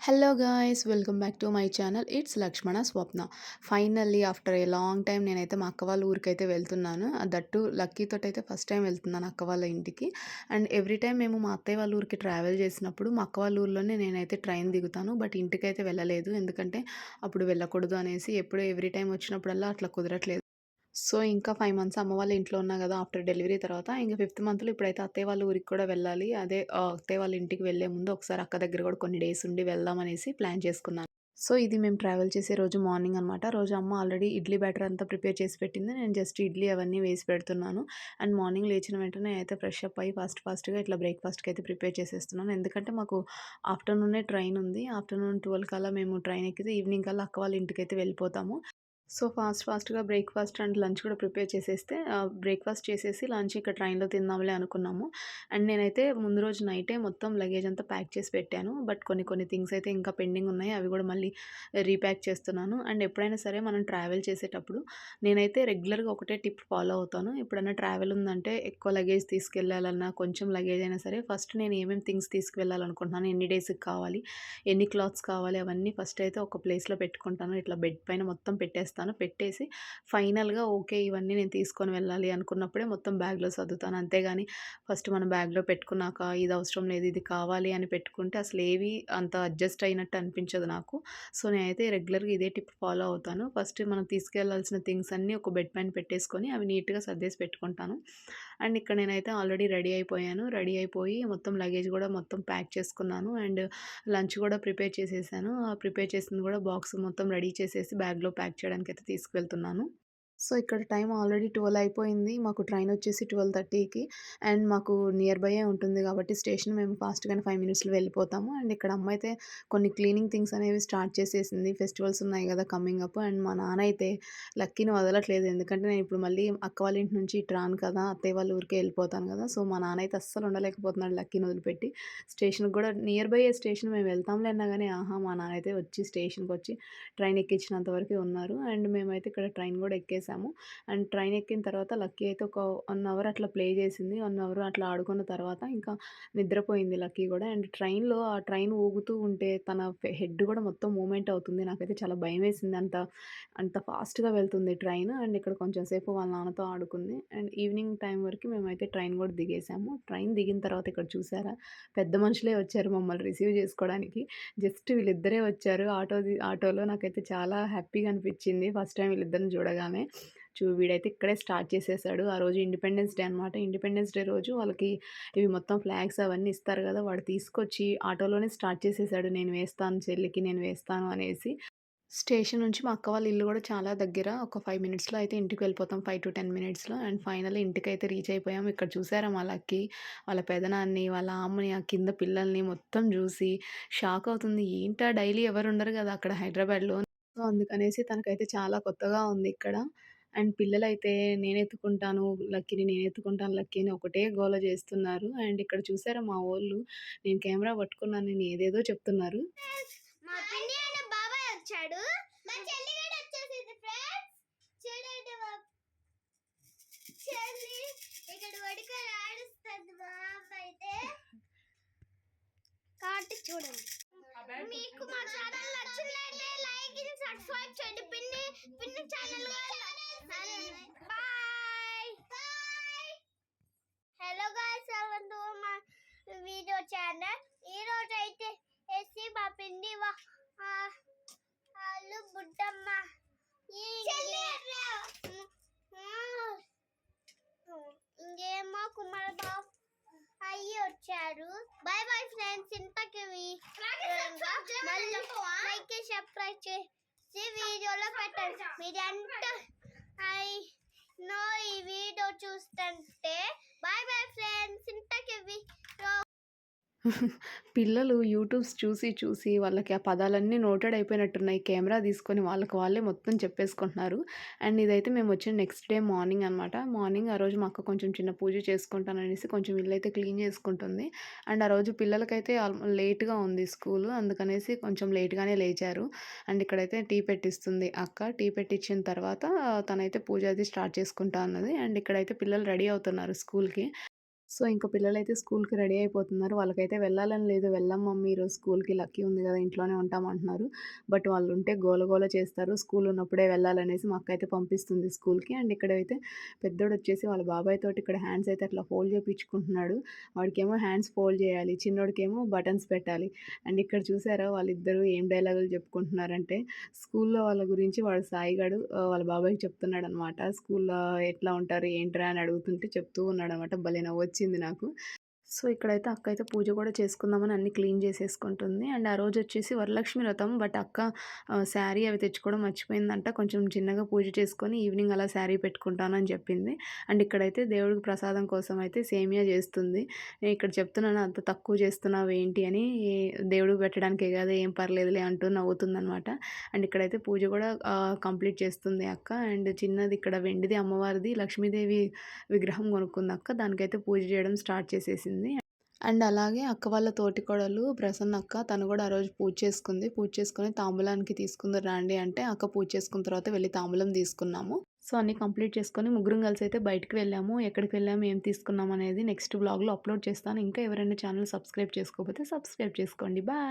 Hello guys welcome back to my channel it's Lakshmana Swapna finally after a long time నేనైతే మా అక్క వాళ్ళ ఊరికైతే వెళ్తున్నాను. దట్టు లక్కీతో అయితే ఫస్ట్ టైం వెళ్తున్నాను అక్క వాళ్ళ ఇంటికి. అండ్ ఎవ్రీ టైం మేము మా అత్తయ్య వాళ్ళ ఊరికి ట్రావెల్ చేసినప్పుడు మా అక్క వాళ్ళ ఊర్లోనే నేనైతే ట్రైన్ దిగుతాను. బట్ ఇంటికైతే వెళ్ళలేదు. ఎందుకంటే అప్పుడు వెళ్ళకూడదు అనేసి ఎప్పుడు ఎవ్రీ టైం వచ్చినప్పుడల్లా అట్లా కుదరట్లేదు. సో ఇంకా ఫైవ్ మంత్స్ అమ్మ వాళ్ళ ఇంట్లో ఉన్నా కదా! ఆఫ్టర్ డెలివరీ తర్వాత. ఇంకా ఫిఫ్త్ మంత్లో ఇప్పుడైతే అత్తయ్య వాళ్ళ ఊరికి కూడా వెళ్ళాలి. అదే అత్తయ్య వాళ్ళ ఇంటికి వెళ్ళే ముందు ఒకసారి అక్క దగ్గర కూడా కొన్ని డేస్ ఉండి వెళ్దాం అనేసి ప్లాన్ చేసుకున్నాను. సో ఇది మేము ట్రావెల్ చేసే రోజు మార్నింగ్ అనమాట రోజు అమ్మ ఆల్రెడీ ఇడ్లీ బ్యాటర్ అంతా ప్రిపేర్ చేసి పెట్టింది. నేను జస్ట్ ఇడ్లీ అవన్నీ వేసి పెడుతున్నాను. అండ్ మార్నింగ్ లేచిన వెంటనే అయితే ఫ్రెష్ అప్ అయ్యి ఫాస్ట్ ఫాస్ట్గా ఇట్లా బ్రేక్ఫాస్ట్కి అయితే ప్రిపేర్ చేసేస్తున్నాను. ఎందుకంటే మాకు ఆఫ్టర్నూనే ట్రైన్ ఉంది. ఆఫ్టర్నూన్ ట్వెల్వ్ కల్లా మేము ట్రైన్ ఎక్కితే ఈవినింగ్ కల్లా అక్క వాళ్ళ ఇంటికి అయితే వెళ్ళిపోతాము. సో ఫాస్ట్ ఫాస్ట్గా బ్రేక్ఫాస్ట్ అండ్ లంచ్ కూడా ప్రిపేర్ చేసేస్తే బ్రేక్ఫాస్ట్ చేసేసి లంచ్ ఇక్కడ ట్రైన్లో తిందాంలే అనుకున్నాము. అండ్ నేనైతే ముందు రోజు నైటే మొత్తం లగేజ్ అంతా ప్యాక్ చేసి పెట్టాను. బట్ కొన్ని కొన్ని థింగ్స్ అయితే ఇంకా పెండింగ్ ఉన్నాయి. అవి కూడా మళ్ళీ రీప్యాక్ చేస్తున్నాను. అండ్ ఎప్పుడైనా సరే మనం ట్రావెల్ చేసేటప్పుడు నేనైతే రెగ్యులర్గా ఒకటే టిప్ ఫాలో అవుతాను. ఎప్పుడైనా ట్రావెల్ ఉందంటే ఎక్కువ లగేజ్ తీసుకెళ్ళాలన్నా కొంచెం లగేజ్ అయినా సరే ఫస్ట్ నేను ఏమేమి థింగ్స్ తీసుకువెళ్ళాలనుకుంటున్నాను ఎన్ని డేస్కి కావాలి ఎన్ని క్లాత్స్ కావాలి అవన్నీ ఫస్ట్ అయితే ఒక ప్లేస్లో పెట్టుకుంటాను. ఇట్లా బెడ్ పైన మొత్తం పెట్టేస్తాను. పెట్టేసి ఫైనల్గా ఓకే ఇవన్నీ నేను తీసుకొని వెళ్ళాలి అనుకున్నప్పుడే మొత్తం బ్యాగ్లో సర్దుతాను. అంతేగాని ఫస్ట్ మనం బ్యాగ్లో పెట్టుకున్నాక ఇది అవసరం లేదు ఇది కావాలి అని పెట్టుకుంటే అసలు ఏవి అంత అడ్జస్ట్ అయినట్టు అనిపించదు నాకు. సో నేనైతే రెగ్యులర్గా ఇదే టిప్ ఫాలో అవుతాను. ఫస్ట్ మనం తీసుకెళ్ళాల్సిన థింగ్స్ అన్నీ ఒక బెడ్ పైన పెట్టేసుకొని అవి నీట్గా సర్దేసి పెట్టుకుంటాను. అండ్ ఇక్కడ నేనైతే ఆల్రెడీ రెడీ అయిపోయాను. రెడీ అయిపోయి మొత్తం లగేజ్ కూడా మొత్తం ప్యాక్ చేసుకున్నాను. అండ్ లంచ్ కూడా ప్రిపేర్ చేసేసాను. ఆ ప్రిపేర్ చేసింది కూడా బాక్స్ మొత్తం రెడీ చేసేసి బ్యాగ్లో ప్యాక్ చేయడానికి అయితే తీసుకువెళ్తున్నాను సో ఇక్కడ టైం ఆల్రెడీ ట్వెల్వ్ అయిపోయింది. మాకు ట్రైన్ వచ్చేసి ట్వెల్వ్ థర్టీకి. అండ్ మాకు నియర్ బైయే ఉంటుంది కాబట్టి స్టేషన్ మేము ఫాస్ట్గానే ఫైవ్ మినిట్స్లో వెళ్ళిపోతాము. అండ్ ఇక్కడ అమ్మ అయితే కొన్ని క్లీనింగ్ థింగ్స్ అనేవి స్టార్ట్ చేసేసింది. ఫెస్టివల్స్ ఉన్నాయి కదా కమింగ్ అప్. అండ్ మా నాన్న అయితే లక్కీని వదలట్లేదు. ఎందుకంటే నేను ఇప్పుడు మళ్ళీ అక్క వాళ్ళ ఇంటి నుంచి ఇటు రాను కదా అత్తయ్య వాళ్ళ ఊరికే వెళ్ళిపోతాను కదా. సో మా నాన్న అయితే అస్సలు ఉండలేకపోతున్నాడు లక్కీని వదిలిపెట్టి. స్టేషన్కి కూడా నియర్ బై స్టేషన్ మేము వెళ్తాంలే అన్నా కానీ ఆహా మా నాన్న అయితే వచ్చి స్టేషన్కి వచ్చి ట్రైన్ ఎక్కించినంత వరకు ఉన్నారు. అండ్ మేమైతే ఇక్కడ ట్రైన్ కూడా ఎక్కేసాము అండ్ ట్రైన్ ఎక్కిన తర్వాత లక్కీ అయితే ఒక వన్ అవర్ అట్లా ప్లే చేసింది. వన్ అవర్ అట్లా ఆడుకున్న తర్వాత ఇంకా నిద్రపోయింది లక్కీ కూడా. అండ్ ట్రైన్లో ఆ ట్రైన్ ఊగుతూ ఉంటే తన హెడ్ కూడా మొత్తం మూమెంట్ అవుతుంది. నాకైతే చాలా భయం వేసింది అంత అంత ఫాస్ట్గా వెళ్తుంది ట్రైన్. అండ్ ఇక్కడ కొంచెం సేపు వాళ్ళ నాన్నతో ఆడుకుంది. అండ్ ఈవినింగ్ టైం వరకు మేమైతే ట్రైన్ కూడా దిగేసాము. ట్రైన్ దిగిన తర్వాత ఇక్కడ చూసారా? పెద్ద మనుషులే వచ్చారు మమ్మల్ని రిసీవ్ చేసుకోవడానికి. జస్ట్ వీళ్ళిద్దరే వచ్చారు. ఆటో ఆటోలో నాకైతే చాలా హ్యాపీగా అనిపించింది. ఫస్ట్ టైం వీళ్ళిద్దరిని చూడగానే. చూ వీడైతే ఇక్కడే స్టార్ట్ చేసేసాడు. ఆ రోజు ఇండిపెండెన్స్ డే అనమాట ఇండిపెండెన్స్ డే రోజు వాళ్ళకి ఇవి మొత్తం ఫ్లాగ్స్ అవన్నీ ఇస్తారు కదా వాడు తీసుకొచ్చి ఆటోలోనే స్టార్ట్ చేసేసాడు. నేను వేస్తాను చెల్లికి నేను వేస్తాను అనేసి. స్టేషన్ నుంచి మా అక్క వాళ్ళ ఇల్లు కూడా చాలా దగ్గర. ఒక ఫైవ్ మినిట్స్లో అయితే ఇంటికి వెళ్ళిపోతాం. ఫైవ్ టు టెన్ మినిట్స్లో. అండ్ ఫైనల్ ఇంటికి అయితే రీచ్ అయిపోయాం. ఇక్కడ చూసారా మా లక్కి? వాళ్ళ పెదనాన్ని వాళ్ళ అమ్మని ఆ కింద పిల్లల్ని మొత్తం చూసి షాక్ అవుతుంది. ఏంటా డైలీ ఎవరు ఉండరు కదా అక్కడ హైదరాబాద్లో? సో అందుకనేసి తనకైతే చాలా కొత్తగా ఉంది ఇక్కడ. అండ్ పిల్లలైతే నేను ఎత్తుకుంటాను లక్కీని నేను ఎత్తుకుంటాను లక్కీని ఒకటే గోల చేస్తున్నారు. అండ్ ఇక్కడ చూసారా మా వాళ్ళు? నేను కెమెరా పట్టుకున్నాను నేను ఏదేదో చెప్తున్నారు. వచ్చాడు. మా చెల్లి కూడా వచ్చేసింది ఫ్రెండ్స్ చూడండి మా చెల్లి. ఇక్కడ వడికలు మా అమ్మ అయితే. కాబట్టి చూడండి. మీకు మా ఛానల్ నచ్చినట్లయితే లైక్ సబ్స్క్రైబ్ చేయండి. పిన్ని పిన్ని channel bye bye hello guys welcome to my video channel ఈ రోజు అయితే ఎస్సి మా పిండి వా- ఆ, వాళ్ళు బుడ్డమ్మ ఈ- ఉమ్, ఉమ్, ఇంకేమో కుమార్ బాబు అయ్యి వచ్చారు బాయ్ బాయ్ ఫ్రెండ్స్ ఇంతకి మళ్ళీ లైక్ సబ్స్క్రైబ్ చేసి వీడియోలో పెట్టండి. మీరంతా ఐ నో ఈ వీడియో చూస్తుంటే. Bye bye friends. ఇంతకి పిల్లలు యూట్యూబ్స్ చూసి, చూసి వాళ్ళకి ఆ పదాలన్నీ నోటెడ్ అయిపోయినట్టున్నాయి. కెమెరా తీసుకొని వాళ్ళకి వాళ్ళే మొత్తం చెప్పేసుకుంటున్నారు. అండ్ ఇదైతే మేమొచ్చిన నెక్స్ట్ డే మార్నింగ్ అనమాట. మార్నింగ్ ఆ రోజు మా అక్క కొంచెం చిన్న పూజ చేసుకుంటాననేసి కొంచెం ఇల్లయితే క్లీన్ చేసుకుంటుంది. అండ్ ఆ రోజు పిల్లలకైతే ఆల్ లేట్‌గా ఉంది స్కూలు. అందుకనేసి కొంచెం లేట్‌గానే లేచారు. అండ్ ఇక్కడైతే టీ పెట్టిస్తుంది అక్క. టీ పెట్టిచ్చిన తర్వాత తనైతే పూజ అది స్టార్ట్ చేసుకుంటా అన్నది. అండ్ ఇక్కడైతే పిల్లలు రెడీ అవుతున్నారు స్కూల్‌కి. సో, ఇంకా పిల్లలైతే స్కూల్‌కి రెడీ అయిపోతున్నారు. వాళ్ళకైతే వెళ్ళాలని లేదు. వెళ్ళం మమ్మీ ఈరోజు స్కూల్‌కి లక్కీ ఉంది కదా ఇంట్లోనే ఉంటాం అంటున్నారు. బట్ వాళ్ళుంటే గోల గోల చేస్తారు. స్కూల్ ఉన్నప్పుడే వెళ్ళాలనేసి మా అక్క అయితే పంపిస్తుంది స్కూల్‌కి. అండ్ ఇక్కడైతే పెద్దోడొచ్చేసి వాళ్ళ బాబాయ్ తోటి ఇక్కడ హ్యాండ్స్ అయితే అట్లా ఫోల్డ్ చేయించుకుంటున్నాడు వాడికేమో హ్యాండ్స్ ఫోల్డ్ చేయాలి. చిన్నోడికేమో బటన్స్ పెట్టాలి. అండ్ ఇక్కడ చూసారా వాళ్ళిద్దరూ ఏం డైలాగులు చెప్పుకుంటున్నారంటే స్కూల్‌లో వాళ్ళ గురించి వాడు సాయిగాడు వాళ్ళ బాబాయ్‌కి చెప్తున్నాడనమాట. స్కూల్‌లో ఎట్లా ఉంటారు ఏంట్రా అని అడుగుతుంటే చెప్తూ ఉన్నాడనమాట. భలే నవ్వొచ్చింది నాకు. సో, ఇక్కడైతే అక్క అయితే పూజ కూడా చేసుకుందామని అన్ని క్లీన్ చేసేసుకుంటుంది. అండ్ ఆ రోజు వచ్చేసి వరలక్ష్మి వ్రతం. బట్ అక్క శారీ అవి తెచ్చుకోవడం మర్చిపోయిందంట. కొంచెం చిన్నగా పూజ చేసుకొని ఈవినింగ్ అలా శారీ పెట్టుకుంటాను అని చెప్పింది. అండ్ ఇక్కడైతే దేవుడికి ప్రసాదం కోసం అయితే సేమియా చేస్తుంది. ఇక్కడ చెప్తున్నాను అంత తక్కువ చేస్తున్నావు ఏంటి అని దేవుడికి పెట్టడానికే కదా! ఏం పర్లేదులే అంటూ నవ్వుతుందనమాట. అండ్ ఇక్కడైతే పూజ కూడా కంప్లీట్ చేస్తుంది అక్క. అండ్ చిన్నది ఇక్కడ వెండిది అమ్మవారిది లక్ష్మీదేవి విగ్రహం కొనుక్కుంది అక్క. దానికైతే పూజ చేయడం స్టార్ట్ చేసేసింది. అండ్ అలాగే అక్క వాళ్ళ తోటికొడలు ప్రసన్న అక్క తను కూడా ఆ రోజు పూజ చేసుకుంది. పూజ చేసుకుని తాంబూలానికి తీసుకుందురు రండి అంటే అక్క పూజ చేసుకున్న తర్వాత వెళ్ళి తాంబూలం తీసుకున్నాము. సో, అన్నీ కంప్లీట్ చేసుకొని ముగ్గురం కలిసి అయితే బయటికి వెళ్ళాము. ఎక్కడికి వెళ్ళాము, ఏం తీసుకున్నాం అనేది నెక్స్ట్ బ్లాగ్లో అప్లోడ్ చేస్తాను. ఇంకా ఎవరైనా ఛానల్ సబ్స్క్రైబ్ చేసుకోకపోతే సబ్స్క్రైబ్ చేసుకోండి. బాయ్.